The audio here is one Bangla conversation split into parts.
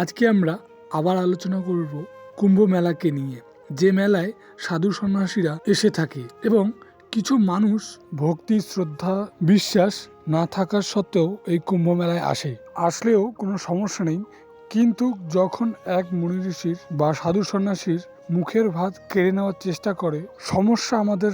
আজকে আমরা আবার আলোচনা করব কুম্ভ মেলাকে নিয়ে, যে মেলায় সাধু সন্ন্যাসীরা এসে থাকে এবং কিছু মানুষ ভক্তি, শ্রদ্ধা, বিশ্বাস না থাকার সত্ত্বেও এই কুম্ভ মেলায় আসে। আসলেও কোনো সমস্যা নেই, কিন্তু যখন এক মুনি ঋষির বা সাধু সন্ন্যাসীর মুখের ভাত কেড়ে নেওয়ার চেষ্টা করে, সমস্যা আমাদের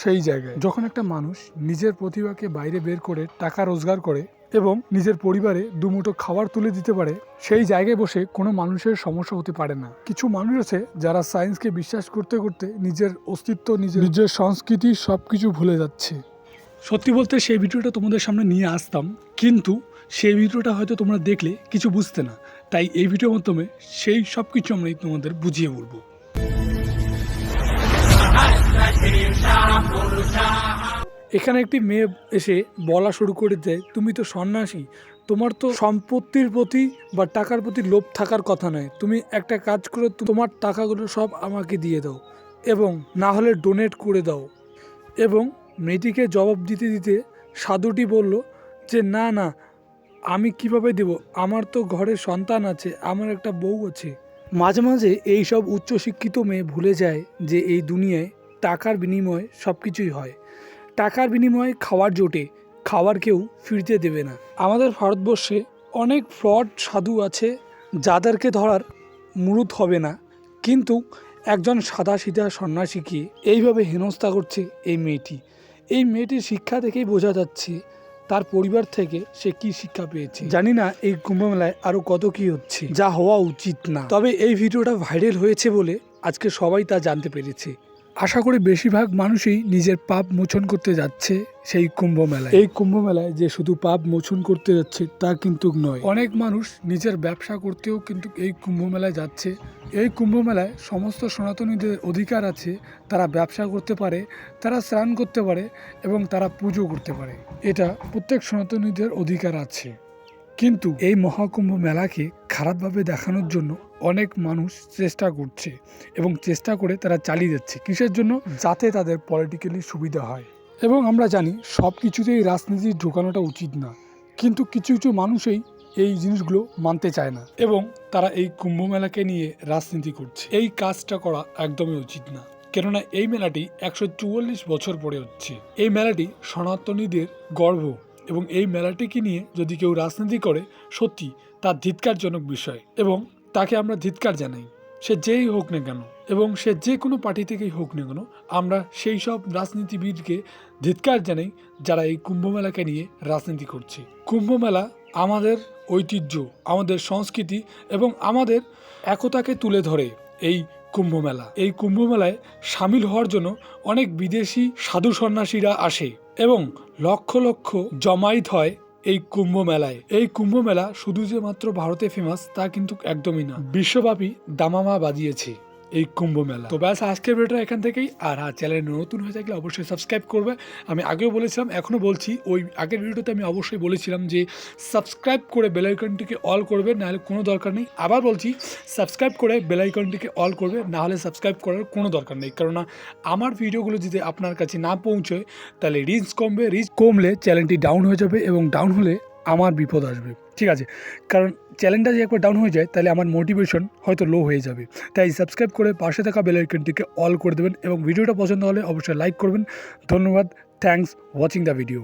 সেই জায়গায়। যখন একটা মানুষ নিজের প্রতিভাকে বাইরে বের করে টাকা রোজগার করে এবং নিজের পরিবারে দুমুঠো খাবার তুলে দিতে পারে সেই জায়গায় বসে কোনো মানুষের সমস্যা হতে পারে না। কিছু মানুষ আছে যারা সায়েন্সকে বিশ্বাস করতে করতে নিজের অস্তিত্ব নিজের নিজের সংস্কৃতি সব কিছু ভুলে যাচ্ছে। সত্যি বলতে সেই ভিডিওটা তোমাদের সামনে নিয়ে আসতাম কিন্তু সেই ভিডিওটা হয়তো তোমরা দেখলে কিছু বুঝতে না। তাই এই ভিডিওর মাধ্যমে সেই সব কিছু আমরা তোমাদের বুঝিয়ে বলব। এখানে একটি মেয়ে এসে বলা শুরু করে দেয়, তুমি তো সন্ন্যাসী, তোমার তো সম্পত্তির প্রতি বা টাকার প্রতি লোভ থাকার কথা নয়। তুমি একটা কাজ করে, তোমার টাকাগুলো সব আমাকে দিয়ে দাও এবং না হলে ডোনেট করে দাও। এবং মেয়েটিকে জবাব দিতে দিতে সাধুটি বলল, যে না না, আমি কীভাবে দেব? আমার তো ঘরে সন্তান আছে, আমার একটা বউ আছে। মাঝে মাঝে এই সব উচ্চশিক্ষিত মেয়ে ভুলে যায় যে এই দুনিয়ায় টাকার বিনিময়ে সব কিছুই হয়। টাকার বিনিময়ে খাওয়ার জোটে খাবার কেউ ফিরতে দেবে না। আমাদের ভারতবর্ষে অনেক ফ্রড সাধু আছে, যাদেরকে ধরার মুরুত হবে না। কিন্তু একজন সাদা সিধা সন্ন্যাসীকে এইভাবে হেনস্থা করছে এই মেয়েটি? এই মেয়েটির শিক্ষা থেকেই বোঝা যাচ্ছে তার পরিবার থেকে সে কি শিক্ষা পেয়েছে। জানি না এই কুম্ভমেলায় আরও কত কি হচ্ছে, যা হওয়া উচিত না। তবে এই ভিডিওটা ভাইরাল হয়েছে বলে আজকে সবাই তা জানতে পেরেছে। আশা করি বেশিরভাগ মানুষই নিজের পাপ মোচন করতে যাচ্ছে সেই কুম্ভ মেলায় এই কুম্ভ মেলায় যে শুধু পাপ মোচন করতে যাচ্ছে তা কিন্তু নয়। অনেক মানুষ নিজের ব্যবসা করতেও কিন্তু এই কুম্ভ মেলায় যাচ্ছে। এই কুম্ভ মেলায় সমস্ত সনাতনীদের অধিকার আছে তারা ব্যবসা করতে পারে তারা স্নান করতে পারে এবং তারা পুজো করতে পারে। এটা প্রত্যেক সনাতনীদের অধিকার আছে। কিন্তু এই মহাকুম্ভ মেলাকে খারাপভাবে দেখানোর জন্য অনেক মানুষ চেষ্টা করছে এবং চেষ্টা করে তারা চালিয়ে যাচ্ছে। কিসের জন্য? যাতে তাদের পলিটিক্যালি সুবিধা হয়। এবং আমরা জানি সব কিছুতেই রাজনীতি ঢোকানোটা উচিত না। কিন্তু কিছু কিছু মানুষই এই জিনিসগুলো মানতে চায় না এবং তারা এই কুম্ভ মেলাকে নিয়ে রাজনীতি করছে। এই কাজটা করা একদমই উচিত না। কেননা এই মেলাটি একশো চুয়াল্লিশ বছর পরে হচ্ছে। এই মেলাটি সনাতনীদের গর্ব। এবং এই মেলাটিকে নিয়ে যদি কেউ রাজনীতি করে, সত্যি তার ধিৎকারজনক বিষয় এবং তাকে আমরা ধিৎকার জানাই। সে যেই হোক না কেন এবং সে যে কোনো পার্টি থেকেই হোক না কেন, আমরা সেই সব রাজনীতিবিদকে ধিৎকার জানাই যারা এই কুম্ভ মেলাকে নিয়ে রাজনীতি করছে। কুম্ভ মেলা আমাদের ঐতিহ্য, আমাদের সংস্কৃতি এবং আমাদের একতাকে তুলে ধরে এই কুম্ভ মেলা এই কুম্ভ মেলায় সামিল হওয়ার জন্য অনেক বিদেশি সাধু সন্ন্যাসীরা আসে। এবং লক্ষ লক্ষ জমায়েত হয় এই কুম্ভ মেলায় এই কুম্ভ মেলা শুধু যে মাত্র ভারতে ফেমাস তা কিন্তু একদমই না। বিশ্বব্যাপী দামামা বাজিয়েছে। এই কুম্ভ মেলা। তো ব্যাস, আজকের ভিডিওটা এখান থেকেই। আর হ্যাঁ চ্যানেল নতুন হয়ে থাকলে অবশ্যই সাবস্ক্রাইব করবে। আমি আগেও বলেছিলাম, এখনও বলছি, ওই আগের ভিডিওতে আমি অবশ্যই বলেছিলাম যে সাবস্ক্রাইব করে বেলাইকনটিকে অল করবে, নাহলে কোনো দরকার নেই। আবার বলছি সাবস্ক্রাইব করে বেলাইকনটিকে অল করবে, নাহলে সাবস্ক্রাইব করার কোনো দরকার নেই। কেননা, আমার ভিডিওগুলো যদি আপনার কাছে না পৌঁছয়, তাহলে রিচ কমবে রিচ কমলে চ্যানেলটি ডাউন হয়ে যাবে এবং ডাউন হলে আমার বিপদ আসবে, ঠিক আছে? কারণ চ্যানেলটা যদি একবার ডাউন হয়ে যায়, তাহলে আমার মোটিভেশন হয়তো লো হয়ে যাবে। তাই সাবস্ক্রাইব করে পাশে থাকা বেল আইকনটিকে অল করে দেবেন এবং ভিডিওটা পছন্দ হলে অবশ্যই লাইক করবেন। ধন্যবাদ থ্যাংকস ওয়াচিং দ্য ভিডিও